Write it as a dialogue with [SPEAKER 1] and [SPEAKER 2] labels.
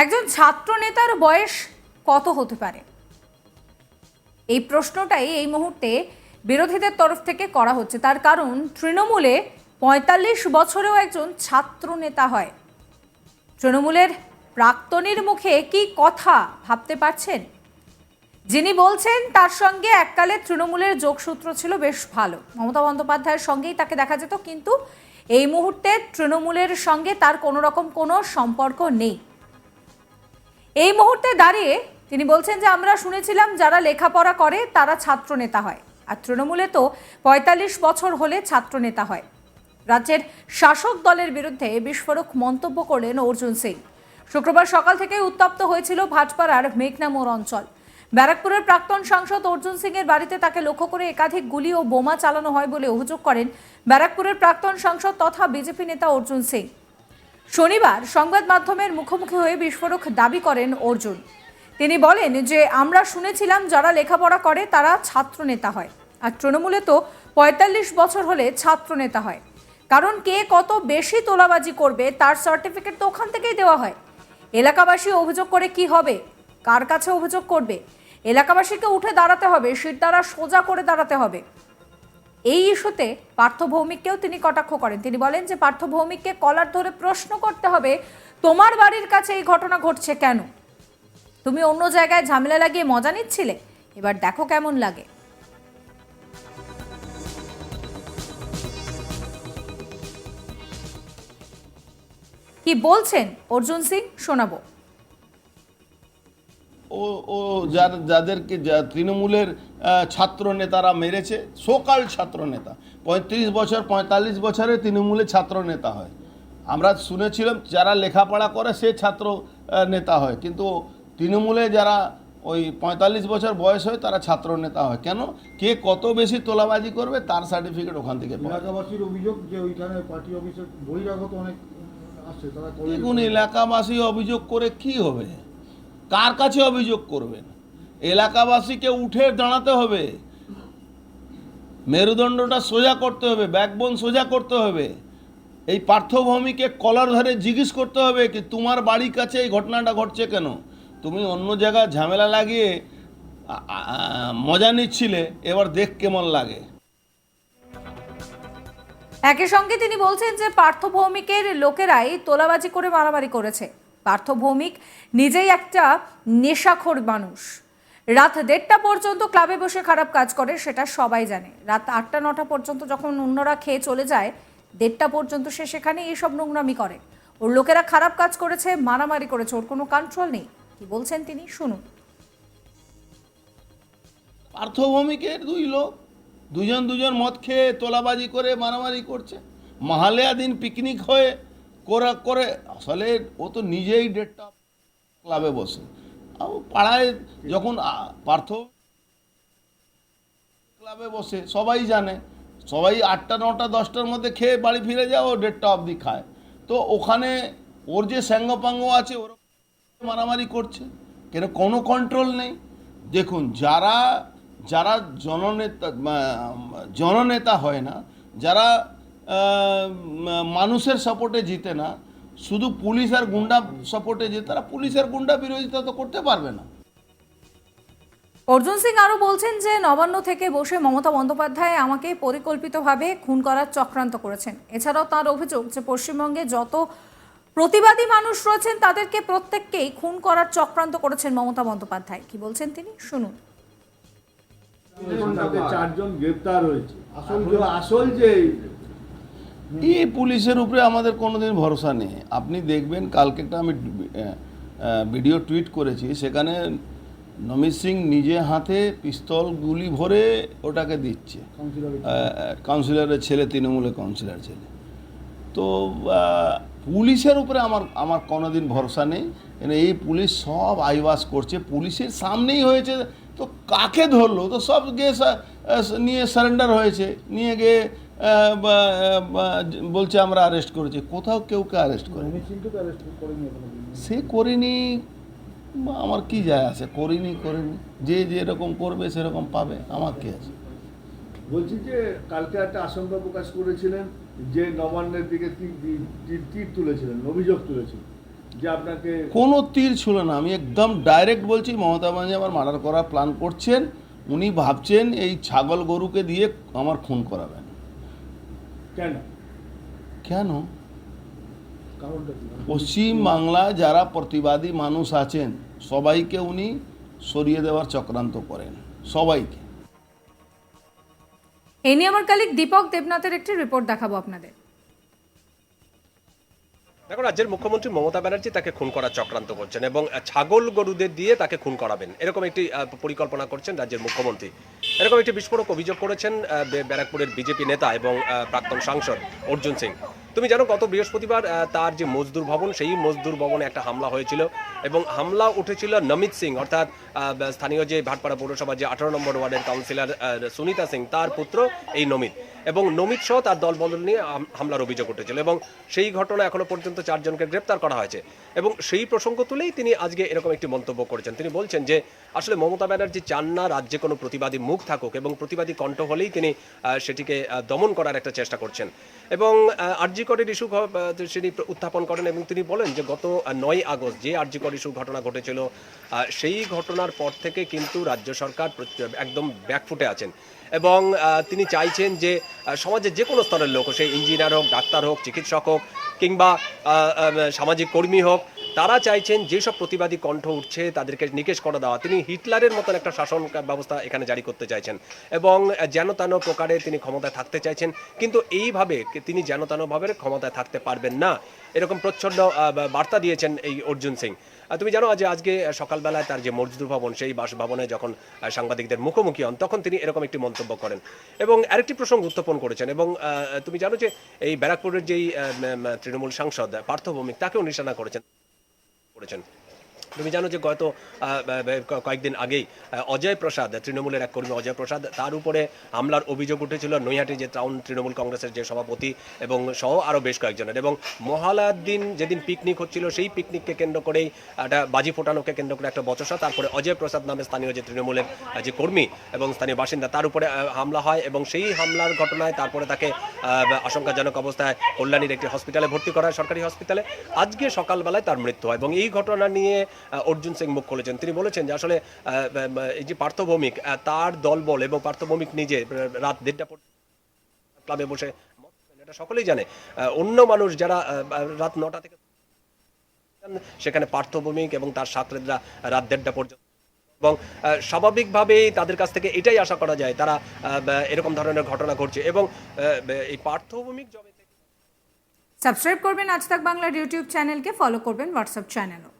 [SPEAKER 1] একজন ছাত্র নেতার বয়স কত হতে পারে? এই প্রশ্নটাই এই মুহূর্তে বিরোধীদের তরফ থেকে করা হচ্ছে। তার কারণ, তৃণমূলে পঁয়তাল্লিশ বছরেও একজন ছাত্র নেতা হয়। তৃণমূলের প্রাক্তনীর মুখে কি কথা ভাবতে পারছেন? যিনি বলছেন, তার সঙ্গে এককালে তৃণমূলের যোগসূত্র ছিল বেশ ভালো। মমতা বন্দ্যোপাধ্যায়ের সঙ্গেই তাকে দেখা যেত, কিন্তু এই মুহূর্তে তৃণমূলের সঙ্গে তার কোনো রকম কোনো সম্পর্ক নেই। এই মুহূর্তে দাঁড়িয়ে তিনি বলছেন যে আমরা শুনেছিলাম যারা লেখাপড়া করে, তারা ছাত্র নেতা হয়। আর তৃণমূলে তো পঁয়তাল্লিশ বছর হলে ছাত্র নেতা হয়। রাজ্যের শাসক দলের বিরুদ্ধে বিস্ফোরক মন্তব্য করলেন অর্জুন সিং। শুক্রবার সকাল থেকে উত্তপ্ত হয়েছিল ভাটপাড়ার মেঘনা মোড় অঞ্চল। ব্যারাকপুরের প্রাক্তন সাংসদ অর্জুন সিং এর বাড়িতে তাকে লক্ষ্য করে একাধিক গুলি ও বোমা চালানো হয় বলে অভিযোগ করেন ব্যারাকপুরের প্রাক্তন সাংসদ তথা বিজেপি নেতা অর্জুন সিং। শনিবার সংবাদ মাধ্যমের মুখোমুখি হয়ে বিস্ফোরক দাবি করেন অর্জুন। তিনি বলেন যে, আমরা শুনেছিলাম যারা লেখাপড়া করে তারা ছাত্র নেতা হয়। আর তৃণমূলে তো পঁয়তাল্লিশ বছর হলে ছাত্র নেতা হয়। কারণ কে কত বেশি তোলাবাজি করবে তার সার্টিফিকেট তো ওখান থেকেই দেওয়া হয়। এলাকাবাসী অভিযোগ করে কি হবে? কার কাছে অভিযোগ করবে? এলাকাবাসীকে উঠে দাঁড়াতে হবে সিট দ্বারা সোজা করে দাঁড়াতে হবে। এই ইস্যুতে পার্থ ভৌমিককেও তিনি কটাক্ষ করেন। তিনি বলেন যে, পার্থ ভৌমিককে কলার ধরে প্রশ্ন করতে হবে, তোমার বাড়ির কাছে এই ঘটনা ঘটছে কেন? তুমি অন্য জায়গায় ঝামেলা লাগিয়ে মজা নিচ্ছিলে? এবার দেখো কেমন লাগে। কি বলছেন? অর্জুন সিং, শোনাবো।
[SPEAKER 2] ও ও যার যাদেরকে যা- তৃণমূলের ছাত্র নেতারা মেরেছে সকাল ছাত্র নেতা। পঁয়ত্রিশ বছর পঁয়তাল্লিশ বছরে তৃণমূলের ছাত্র নেতা হয়। আমরা শুনেছিলাম যারা লেখাপড়া করে সে ছাত্র নেতা হয়। কিন্তু তৃণমূলে যারা ওই পঁয়তাল্লিশ বছর বয়স হয় তারা ছাত্র নেতা হয়। কেন? কে কত বেশি তোলাবাজি করবে তার সার্টিফিকেট ওখান থেকে
[SPEAKER 3] এলাকাবাসীর অভিযোগ যে ওইখানে পার্টি অফিসে বহিরাগত অনেক আসছে তারা
[SPEAKER 2] দেখুন এলাকাবাসী অভিযোগ করে কি হবে? কার কাছে অভিযোগ করবেন? এলাকাবাসীকে উঠে দাঁড়াতে হবে। মেরুদণ্ডটা সোজা করতে হবে, ব্যাকবোন সোজা করতে হবে। এই পার্থভূমিকে কলার ধরে জিজ্ঞেস করতে হবে কি, তোমার বাড়ির কাছে এই ঘটনাটা ঘটছে কেন? তুমি অন্য জায়গায় ঝামেলা লাগিয়ে মজা নিচ্ছিলে, এবার দেখ কেমন লাগে।
[SPEAKER 1] একই সঙ্গে তিনি বলছেন যে পার্থভৌমিকের লোকেরাই তোলাবাজি করে মারামারি করেছে। পার্থ ভৌমিক নিজেই একটা নেশাখোর মানুষ। রাত দেড়টা পর্যন্ত ক্লাবে বসে খারাপ কাজ করে, সেটা সবাই জানে। রাত আটটা, নটা পর্যন্ত যখন অন্যরা খেয়ে চলে যায়, দেড়টা পর্যন্ত সে সেখানে এইসব নোংরামি করে। ওর লোকেরা খারাপ কাজ করেছে, মারামারি করেছে, ওর কোনো কন্ট্রোল নেই। কি বলছেন তিনি? শুনুন।
[SPEAKER 2] পার্থভূমিকের দুই লোক, দুজন দুজন মদ খেয়ে তোলাবাজি করে, মারামারি করছে। মাহালেয়া দিন পিকনিক হয়ে করা, করে, আসলে ও তো নিজেই ডেটটা ক্লাবে বসে। পাড়ায় যখন পার্থ ক্লাবে বসে, সবাই জানে, সবাই আটটা, নটা, দশটার মধ্যে খেয়ে বাড়ি ফিরে যায়, ও দেড়টা অবধি খায়। তো ওখানে ওর যে স্যাঙ্গপাঙ্গ আছে, ওর মারামারি করছে, কেন, কোনো কন্ট্রোল নেই। দেখুন, যারা যারা জননেতা জননেতা হয় না, যারা মানুষের সাপোর্টে জিতে না। শুধু পুলিশ আর গুন্ডা সাপোর্টে জিতে তারা পুলিশ আর গুন্ডা বিরোধিতা তো করতে পারবে না।
[SPEAKER 1] অর্জুন সিং আরও বলছেন যে নবান্ন থেকে বসে মমতা বন্দ্যোপাধ্যায় আমাকে পরিকল্পিতভাবে খুন করার চক্রান্ত করেছেন। এছাড়াও তার অভিযোগ যে পশ্চিমবঙ্গে যত প্রতিবাদী মানুষ রয়েছেন তাদেরকে প্রত্যেককেই খুন করার চক্রান্ত করেছেন মমতা বন্দ্যোপাধ্যায়। কি বলছেন তিনি? শুনুন।
[SPEAKER 3] চারজন গ্রেপ্তার হয়েছে। আসল যে আসল যে
[SPEAKER 2] এই পুলিশের উপরে আমাদের কোনোদিন ভরসা নেই। আপনি দেখবেন কালকে একটা আমি ভিডিও টুইট করেছি সেখানে নমিত সিং নিজে হাতে পিস্তল গুলি ভরে ওটাকে দিচ্ছে।
[SPEAKER 3] কাউন্সিলরের
[SPEAKER 2] ছেলে তৃণমূলের কাউন্সিলর ছেলে। তো পুলিশের উপরে আমার আমার কোনোদিন ভরসা নেই। এই পুলিশ সব আইবাস করছে। পুলিশের সামনেই হয়েছে তো কাকে ধরলো? তো সব গিয়ে নিয়ে সারেন্ডার হয়েছে। নিয়ে গিয়ে বলছে আমরা অ্যারেস্ট করেছি। কোথাও কেউ কে অ্যারেস্ট
[SPEAKER 3] করেনি। এখনও
[SPEAKER 2] সে করেনি আমার কি যায় আছে? করিনি করিনি। যে যেরকম করবে সেরকম পাবে। আমার কি আছে?
[SPEAKER 3] বলছি যে কালকে একটা আশঙ্কা প্রকাশ করেছিলেন যে নবান্নের দিকে তীর তুলেছিলেন অভিযোগ তুলেছিলেন যে আপনাকে
[SPEAKER 2] কোনো তীর ছিল না। আমি একদম ডাইরেক্ট বলছি মমতা ব্যানার্জি আমার মার্ডার করার প্ল্যান করছেন। উনি ভাবছেন এই ছাগল গরুকে দিয়ে আমার খুন করাবেন।
[SPEAKER 3] কেন?
[SPEAKER 2] কেন? পশ্চিম বাংলায় যারা প্রতিবাদী মানুষ আছেন সবাইকে উনি সরিয়ে দেওয়ার চক্রান্ত করেন সবাইকে।
[SPEAKER 1] এ নিয়ে আমার কালিক দীপক দেবনাথের একটি রিপোর্ট দেখাবো আপনাদের।
[SPEAKER 4] দেখো, রাজ্যের মুখ্যমন্ত্রী মমতা ব্যানার্জি তাকে খুন করার চক্রান্ত করছেন এবং ছাগল গরুদের দিয়ে তাকে খুন করাবেন। এরকম একটি পরিকল্পনা করছেন রাজ্যের মুখ্যমন্ত্রী। এরকম একটি বিস্ফোরক অভিযোগ করেছেন ব্যারাকপুরের বিজেপি নেতা এবং প্রাক্তন সাংসদ অর্জুন সিং। তুমি জানো, গত বৃহস্পতিবার তার যে মজদুর ভবন, সেই মজদুর ভবনে একটা হামলা হয়েছিল এবং হামলা উঠেছিল নমিত সিং, অর্থাৎ স্থানীয় যে ভাটপাড়া পৌরসভার যে আঠারো নম্বর ওয়ার্ডের কাউন্সিলর সুনিতা সিং, তার পুত্র এই নমিত। এবং নমিত সহ তার দলবদল নিয়ে হামলার অভিযোগ উঠেছিল এবং সেই ঘটনা এখনও পর্যন্ত চারজনকে গ্রেপ্তার করা হয়েছে। এবং সেই প্রসঙ্গ তুলেই তিনি আজকে এরকম একটি মন্তব্য করেছেন। তিনি বলছেন যে, আসলে মমতা ব্যানার্জি চান না রাজ্যে কোনো প্রতিবাদী মুখ থাকুক এবং প্রতিবাদী কণ্ঠ হলেই তিনি সেটিকে দমন করার একটা চেষ্টা করছেন। এবং আরজিকরের ইস্যু তিনি উত্থাপন করেন এবং তিনি বলেন যে, গত নয় আগস্ট যে আরজিকর ইস্যু ঘটনা ঘটেছিল সেই ঘটনার পর থেকে কিন্তু রাজ্য সরকার একদম ব্যাকফুটে আছেন। এবং তিনি চাইছেন যে সমাজের যে কোনো স্তরের লোক সেই ইঞ্জিনিয়ার হোক, ডাক্তার হোক, চিকিৎসক হোক, কিংবা সামাজিক কর্মী হোক, তারা চাইছেন যেসব প্রতিবাদী কণ্ঠ উঠছে, তাদেরকে নিকেশ করে দেওয়া। তিনি হিটলারের মতন একটা শাসন ব্যবস্থা এখানে জারি করতে চাইছেন। এবং যেন তেন প্রকারে তিনি ক্ষমতায় থাকতে চাইছেন, কিন্তু এইভাবে তিনি যেন তেনভাবে ক্ষমতায় থাকতে পারবেন না। এরকম প্রচ্ছন্ন বার্তা দিয়েছেন এই অর্জুন সিং। তুমি জানো যে আজকে সকালবেলায় তার যে মজদুর ভবন, সেই বাসভবনে যখন সাংবাদিকদের মুখোমুখি হন, তখন তিনি এরকম একটি মন্তব্য করেন এবং আরেকটি প্রসঙ্গ উত্থাপন করেছেন এবং তুমি জানো যে এই ব্যারাকপুরের যেই তৃণমূল সাংসদ পার্থ ভৌমিক, তাকেও নিশানা করেছেন করেছেন। তুমি জানো যে গত কয়েকদিন আগেই অজয় প্রসাদ, তৃণমূলের এক কর্মী অজয় প্রসাদ, তার উপরে হামলার অভিযোগ উঠেছিল নৈহাটি যে টাউন তৃণমূল কংগ্রেসের যে সভাপতি এবং সহ আরও বেশ কয়েকজনের। এবং মহালয়ার দিন যেদিন পিকনিক হচ্ছিল, সেই পিকনিককে কেন্দ্র করেই একটা বাজি ফোটানোকে কেন্দ্র করে একটা বচসা। তারপরে অজয় প্রসাদ নামে স্থানীয় যে তৃণমূলের যে কর্মী এবং স্থানীয় বাসিন্দা, তার উপরে হামলা হয় এবং সেই হামলার ঘটনায় তারপরে তাকে আশঙ্কাজনক অবস্থায় কল্যাণীর একটি হসপিটালে ভর্তি করা হয়, সরকারি হসপিটালে। আজকে সকালবেলায় তার মৃত্যু হয় এবং এই ঘটনা নিয়ে অর্জুন সিং মুখ খুলেছেন। তিনি বলেছেন যে আসলে এই যে পার্থভৌমিক তার দলবল এবং পার্থভৌমিক নিজে রাত দেড়টা ক্লাবে বসে এটা সকলেই জানে। অন্য মানুষ যারা রাত নটা থেকে সেখানে পার্থভৌমিক এবং তার ছাত্রীরা রাত দেড়টা পর্যন্ত এবং স্বাভাবিকভাবেই তাদের কাছ থেকে এটাই আশা করা যায়, তারা এরকম ধরনের ঘটনা ঘটছে এবং এই পার্থভৌমিক জবে
[SPEAKER 1] সাবস্ক্রাইব করবেন আজ তাক বাংলার ইউটিউব চ্যানেলকে, ফলো করবেন হোয়াটসঅ্যাপ চ্যানেলও।